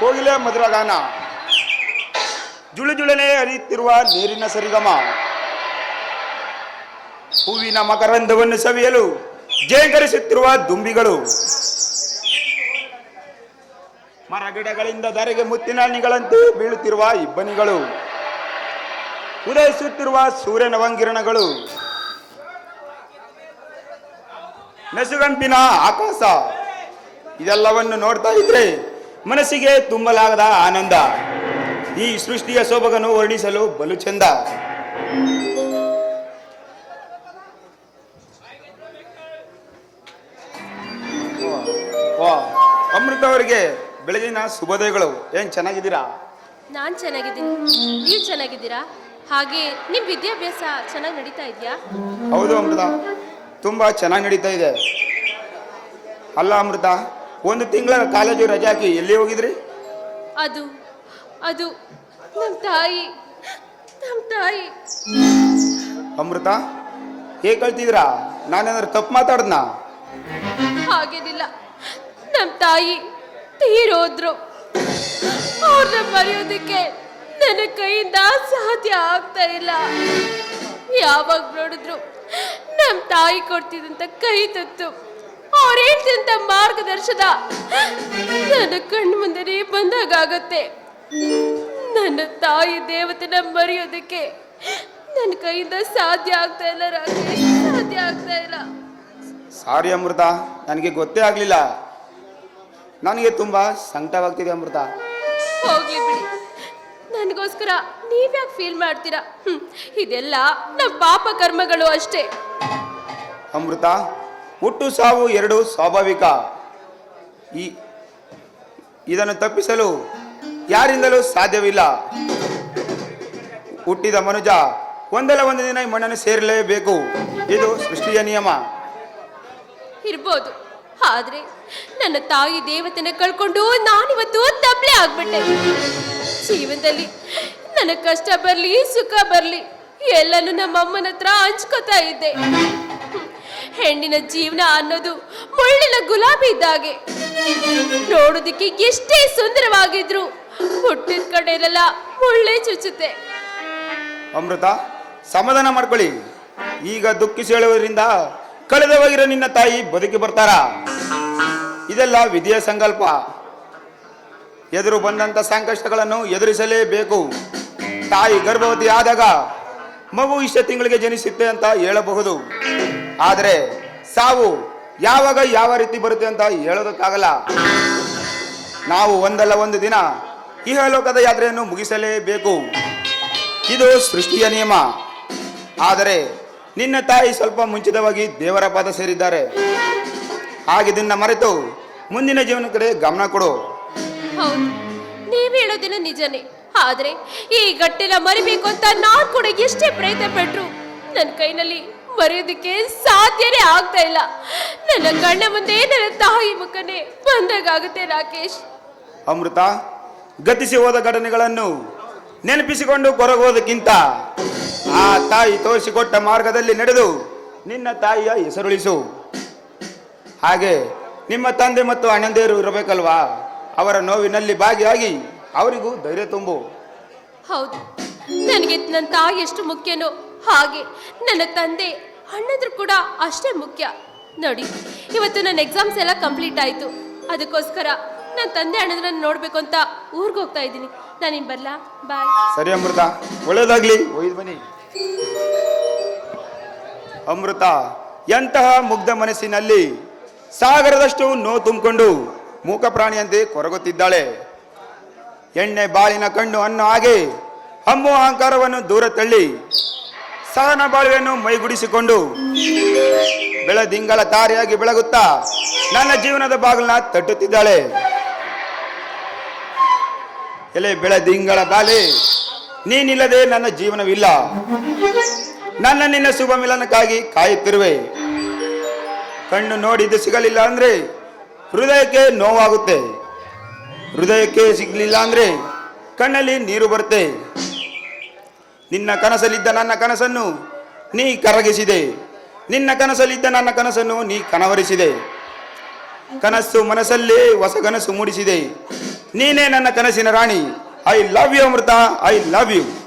ಕೋಗಿಲೆ ಮಧುರಗಾನ. ಜುಳು ಜುಳನೆ ಹರಿಯುತ್ತಿರುವ ನೀರಿನ ಸರಿಗಮ. ಹೂವಿನ ಮಕರಂದವನ್ನು ಸವಿಯಲು ಜೇಂಗರಿಸುತ್ತಿರುವ ದುಂಬಿಗಳು. ಮರಗಿಡಗಳಿಂದ ಧರೆಗೆ ಮುತ್ತಿನ ಹನಿಗಳಂತೆ ಬೀಳುತ್ತಿರುವ ಇಬ್ಬನಿಗಳು. ಉದಯಿಸುತ್ತಿರುವ ಸೂರ್ಯನ ವಂಗಿರಣಗಳು ನಸುಗಂಪಿನ ಆಕಾಶ. ಇದೆಲ್ಲವನ್ನು ನೋಡ್ತಾ ಇದ್ರೆ ಮನಸ್ಸಿಗೆ ತುಂಬಲಾಗದ ಆನಂದ. ಈ ಸೃಷ್ಟಿಯ ಸೊಬಗನ್ನು ವರ್ಣಿಸಲು ಬಲು ಚಂದ. ಅಮೃತ ಅವರಿಗೆ ಬೆಳಗಿನ ಶುಭೋದಯಗಳು. ಏನ್ ಚೆನ್ನಾಗಿದ್ದೀರಾ? ನಾನ್ ಚೆನ್ನಾಗಿದ್ದೀನಿ. ನೀವು ಚೆನ್ನಾಗಿದ್ದೀರಾ? ಹಾಗೆ ನಿಮ್ ವಿದ್ಯಾಭ್ಯಾಸ ಚೆನ್ನಾಗಿ ನಡೀತಾ ಇದೆಯಾ? ಹೌದು ಅಮೃತ. ತುಂಬಾ ಚೆನ್ನಾಗಿ ನಡೀತಾ ಇದೆ. ಅಲ್ಲ ಅಮೃತ ಒಂದು ತಿಂಗಳ ಕಾಲೇಜು ರಜೆ ಹಾಕಿ ಎಲ್ಲಿ ಹೋಗಿದ್ರಿ? ಅದು ಅದು ನಮ್ಮ ತಾಯಿ ನಮ್ಮ ತಾಯಿ. ಅಮೃತ ಹೇಗೆ ಕಳ್ತಿದ್ರಾ ನಾನೇನಾದ್ರು ತಪ್ಪು ಮಾತಾಡ್ದನ? ಹಾಗೇನಿಲ್ಲ. ನಮ್ಮ ತಾಯಿ ತೀರೋದ್ರು. ಅವ್ರನ್ನ ಮರೆಯೋದಕ್ಕೆ ನನ್ನ ಕೈಯಿಂದ ಸಾಧ್ಯ ಆಗ್ತಾ ಇಲ್ಲ. ಯಾವಾಗ ನೋಡಿದ್ರು ನಮ್ಮ ತಾಯಿ ಕೊಡ್ತಿದ್ದಂತ ಕೈ ತತ್ತು. ಅವ್ರು ಹೇಳ್ತಿದ್ದಂತ ಮಾರ್ಗದರ್ಶನ ನನ್ನ ಕಣ್ಣು ಮುಂದೆ ಬಂದಾಗತ್ತೆ ನನ್ನ ತಾಯಿ ದೇವತೆನ ಮರೆಯೋದಕ್ಕೆ ನನ್ನ ಕೈಯಿಂದ ಸಾಧ್ಯ ಆಗ್ತಾ ಇಲ್ಲ ರಾಕೇಶ್ ಸಾಧ್ಯ ಆಗ್ತಾ ಇಲ್ಲ. ಸಾರಿ ಅಮೃತ ನನಗೆ ಗೊತ್ತೇ ಆಗಲಿಲ್ಲ. ನನಗೆ ತುಂಬಾ ಸಂಕಟವಾಗ್ತಿದೆ ಅಮೃತ. ಹೋಗ್ಲಿ ಬಿಡಿ. ನನಗೋಸ್ಕರ ನೀವ್ಯಾಕೆ ಫೀಲ್ ಮಾಡ್ತೀರಾ? ಹ್ಮ್, ಇದೆಲ್ಲ ನಮ್ಮ ಪಾಪ ಕರ್ಮಗಳು ಅಷ್ಟೇ. ಅಮೃತ ಹುಟ್ಟು ಸಾವು ಎರಡು ಸ್ವಾಭಾವಿಕ. ಈ ಇದನ್ನು ತಪ್ಪಿಸಲು ಯಾರಿಂದಲೂ ಸಾಧ್ಯವಿಲ್ಲ. ಹುಟ್ಟಿದ ಮನುಜ ಒಂದಲ್ಲ ಒಂದು ದಿನ ಈ ಮಣ್ಣನ್ನು ಸೇರಲೇಬೇಕು. ಇದು ಸೃಷ್ಟಿಯ ನಿಯಮ. ಇರ್ಬೋದು. ಆದ್ರೆ ನನ್ನ ತಾಯಿ ದೇವತೆನ ಕಳ್ಕೊಂಡು ನಾನಿವತ್ತು ತಬ್ಲೆ ಆಗ್ಬಿಟ್ಟೆ. ಜೀವನದಲ್ಲಿ ನನ್ನ ಕಷ್ಟ ಬರ್ಲಿ, ಸುಖ ಬರ್ಲಿ, ಎಲ್ಲನೂ ನಮ್ಮ ಅಮ್ಮನ ಹತ್ರ ಹಂಚ್ಕೋತಾ ಇದ್ದೆ. ಹೆಣ್ಣಿನ ಜೀವನ ಅನ್ನೋದು ಮುಳ್ಳಿನ ಗುಲಾಬಿ ಇದ್ದಾಗೆ. ನೋಡೋದಿಕ್ಕೆ ಎಷ್ಟೇ ಸುಂದರವಾಗಿದ್ರು ಹುಟ್ಟಿದ ಕಡೆಯಲ್ಲ ಮುಳ್ಳೆ ಚುಚ್ಚುತ್ತೆ. ಅಮೃತ, ಸಮಾಧಾನ ಮಾಡ್ಕೊಳ್ಳಿ. ಈಗ ದುಃಖಿಸಿ ಹೇಳುವುದರಿಂದ ಕಳೆದ ಹೋಗಿರೋ ನಿನ್ನ ತಾಯಿ ಬದುಕಿ ಬರ್ತಾರ? ಇದೆಲ್ಲ ವಿಧಿಯ ಸಂಕಲ್ಪ. ಎದುರು ಬಂದಂತ ಸಂಕಷ್ಟಗಳನ್ನು ಎದುರಿಸಲೇಬೇಕು. ತಾಯಿ ಗರ್ಭವತಿ ಆದಾಗ ಮಗು ಇಷ್ಟ ತಿಂಗಳಿಗೆ ಜನಿಸುತ್ತೆ ಅಂತ ಹೇಳಬಹುದು. ಆದರೆ ಸಾವು ಯಾವಾಗ ಯಾವ ರೀತಿ ಬರುತ್ತೆ ಅಂತ ಹೇಳೋದಕ್ಕಾಗಲ್ಲ. ನಾವು ಒಂದಲ್ಲ ಒಂದು ದಿನ ಇಹಲೋಕದ ಯಾತ್ರೆಯನ್ನು ಮುಗಿಸಲೇಬೇಕು. ಇದು ಸೃಷ್ಟಿಯ ನಿಯಮ. ಆದರೆ ನಿನ್ನ ತಾಯಿ ಸ್ವಲ್ಪ ಮುಂಚಿತವಾಗಿ ದೇವರ ಪಾದ ಸೇರಿದ್ದಾರೆ. ಹಾಗಿದ್ದನ್ನ ಮರೆತು ಮುಂದಿನ ಜೀವನ ಕಡೆ ಗಮನ ಕೊಡು. ಹೌದು, ನೀವ್ ಹೇಳೋದಿನ ನಿಜನೇ. ಆದ್ರೆ ಈ ಗಟ್ಟಿನ ಮರಿಬೇಕು ಅಂತ ನಾನ್ ಕೂಡ ಎಷ್ಟೇ ಪ್ರಯತ್ನ ಪಟ್ರು ನನ್ನ ಕೈನಲ್ಲಿ ಮರೆಯೋದಕ್ಕೆ ಸಾಧ್ಯನೇ ಆಗ್ತಾ ಇಲ್ಲ. ನನ್ನ ಕಣ್ಣ ಮುಂದೆ ನನ್ನ ತಾಯಿ ಮುಖನೇ ಬಂದಾಗುತ್ತೆ ರಾಕೇಶ್. ಅಮೃತ ಗತಿಸಿ ಹೋದ ಘಟನೆಗಳನ್ನು ನೆನಪಿಸಿಕೊಂಡು ಕೊರಗೋದಕ್ಕಿಂತ ಆ ತಾಯಿ ತೋರಿಸಿಕೊಟ್ಟ ಮಾರ್ಗದಲ್ಲಿ ನಡೆದು ನಿನ್ನ ತಾಯಿಯ ಹೆಸರುಳಿಸು. ಹಾಗೆ ನಿಮ್ಮ ತಂದೆ ಮತ್ತು ಅಣ್ಣಂದಿರು ಇರಬೇಕಲ್ವಾ? ಅವರ ನೋವಿನಲ್ಲಿ ಭಾಗಿಯಾಗಿ ಅವರಿಗೂ ಧೈರ್ಯ ತುಂಬು. ಹೌದು ನನಗೆ ನನ್ನ ತಾಯಿ ಎಷ್ಟು ಮುಖ್ಯನೋ ಹಾಗೆ ನನ್ನ ತಂದೆ ಅಣ್ಣಂದ್ರು ಕೂಡ ಅಷ್ಟೇ ಮುಖ್ಯ. ನೋಡಿ, ಇವತ್ತು ನನ್ನ ಎಕ್ಸಾಮ್ಸ್ ಎಲ್ಲ ಕಂಪ್ಲೀಟ್ ಆಯಿತು. ಅದಕ್ಕೋಸ್ಕರ ನನ್ನ ತಂದೆ ಅಣ್ಣದ್ರನ್ನ ನೋಡ್ಬೇಕು ಅಂತ ಊರಿಗೆ ಹೋಗ್ತಾ ಇದ್ದೀನಿ. ನಾನು ಇನ್ನು ಬರಲಾ? ಬಾಯ್ ಸರಿ, ಅಮೃತ. ಒಳ್ಳೇದಾಗ್ಲಿ. ಒಯ್ದು ಬನ್ನಿ. ಅಮೃತ, ಎಂತಹ ಮುಗ್ಧ ಮನಸ್ಸಿನಲ್ಲಿ ಸಾಗರದಷ್ಟು ನೋ ತುಂಬಿಕೊಂಡು ಮೂಕ ಪ್ರಾಣಿಯಂತೆ ಕೊರಗುತ್ತಿದ್ದಾಳೆ. ಎಣ್ಣೆ, ಬಾಳಿನ ಕಣ್ಣು ಅನ್ನೋ ಹಾಗೆ ಹಮ್ಮು ಅಹಂಕಾರವನ್ನು ದೂರ ತಳ್ಳಿ ಸಹನ ಬಾಳುವೆಯನ್ನು ಮೈಗೂಡಿಸಿಕೊಂಡು ಬೆಳದಿಂಗಳ ತಾರೆಯಾಗಿ ಬೆಳಗುತ್ತಾ ನನ್ನ ಜೀವನದ ಬಾಗಿಲನ್ನ ತಟ್ಟುತ್ತಿದ್ದಾಳೆ. ಎಲೆ ಬೆಳದಿಂಗಳ ಬಾಲೆ, ನೀನಿಲ್ಲದೆ ನನ್ನ ಜೀವನವಿಲ್ಲ. ನನ್ನ ನಿನ್ನ ಶುಭ ಮಿಲನಕ್ಕಾಗಿ ಕಾಯುತ್ತಿರುವೆ. ಕಣ್ಣು ನೋಡಿದ್ದು ಸಿಗಲಿಲ್ಲ ಅಂದ್ರೆ ಹೃದಯಕ್ಕೆ ನೋವಾಗುತ್ತೆ. ಹೃದಯಕ್ಕೆ ಸಿಗಲಿಲ್ಲ ಅಂದ್ರೆ ಕಣ್ಣಲ್ಲಿ ನೀರು ಬರುತ್ತೆ. ನಿನ್ನ ಕನಸಲ್ಲಿದ್ದ ನನ್ನ ಕನಸನ್ನು ನೀ ಕರಗಿಸಿದೆ. ನಿನ್ನ ಕನಸಲ್ಲಿದ್ದ ನನ್ನ ಕನಸನ್ನು ನೀ ಕನವರಿಸಿದೆ. ಕನಸು ಮನಸ್ಸಲ್ಲೇ ಹೊಸ ಕನಸು ಮೂಡಿಸಿದೆ. ನೀನೇ ನನ್ನ ಕನಸಿನ ರಾಣಿ. I love you Amrutha. I love you